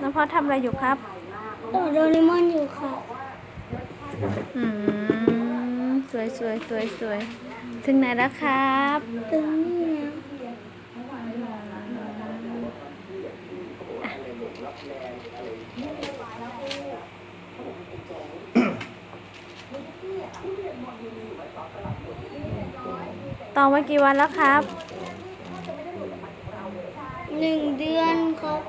น้องพ่อทำอะไรอยู่ครับต่อโดเรมอนอยู่ค่ะ อืมสวยสวยสวยสวยถึงไหนแล้วครับตรงนี้นะต่อมากี่วันแล้วครับ หนึ่งเดือนครับ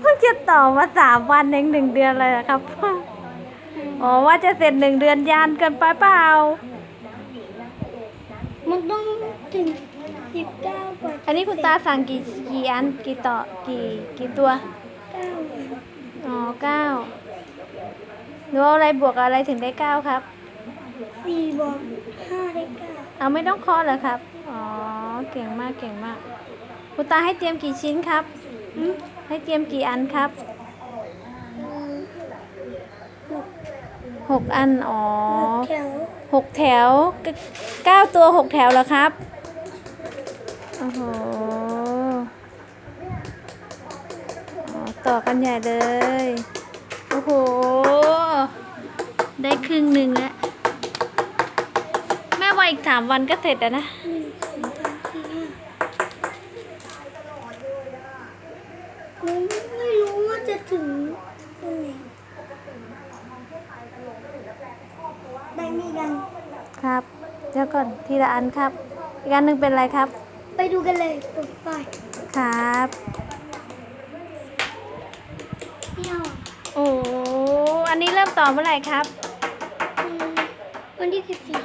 เพิ่งจะต่อมาสามวันเองหนึ่งเดือนเลยเหรอครับ อ๋อว่าจะเสร็จหนึ่งเดือนยานเกินไปเปล่า มันต้องถึงสิบเก้ากว่าอันนี้คุณตาสั่งกี่กี่อันกี่ต่อกี่กี่ตัว เก้าอ๋อเก้าหนูเอาอะไรบวกอะไรถึงได้เก้าครับ สี่บวกห้าได้เก้าเอาไม่ต้องเคอเหรอครับ อ๋อ เก่งมากเก่งมาก คุณตาให้เตรียมกี่ชิ้นครับอืมให้เตรียมกี่อันครับเออหกหกอัน อ๋อหกแถวหกแถวเกเก้าตัวหกแถวเหรอครับ โอ้โหอ๋อต่อกันใหญ่เลย โอ้โห ได้ครึ่งหนึ่งแล้ว แม่ว่าอีกสามวันก็เสร็จแล้วนะ หนึ่งสองสามสี่ห้าหนูไม่รู้ว่าจะถึงตรงไหนได้มีกัน ครับเดี๋ยวก่อนทีละอันครับ อีกอันหนึ่งเป็นอะไรครับ ไปดูกันเลยเปิดไฟครับเที่ยวโอ้อันนี้เริ่มต่อเมื่อไหร่ครับอืมวันที่สิบสี่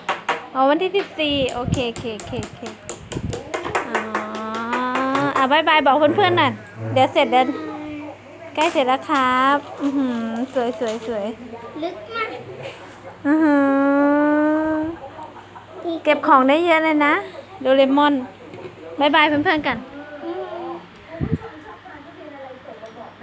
อ๋อวันที่สิบสี่โอเคโอเคโอเคโอเคอ๋ออะบายบายบอกเพื่อนๆหน่อยเดี๋ยวเสร็จเดินใกล้เสร็จแล้วครับ อือหือสวยสวยสวยลึกมาก อือหืออีก เก็บของได้เยอะเลยนะ โดเรมอนบายบายเพื่อนๆกัน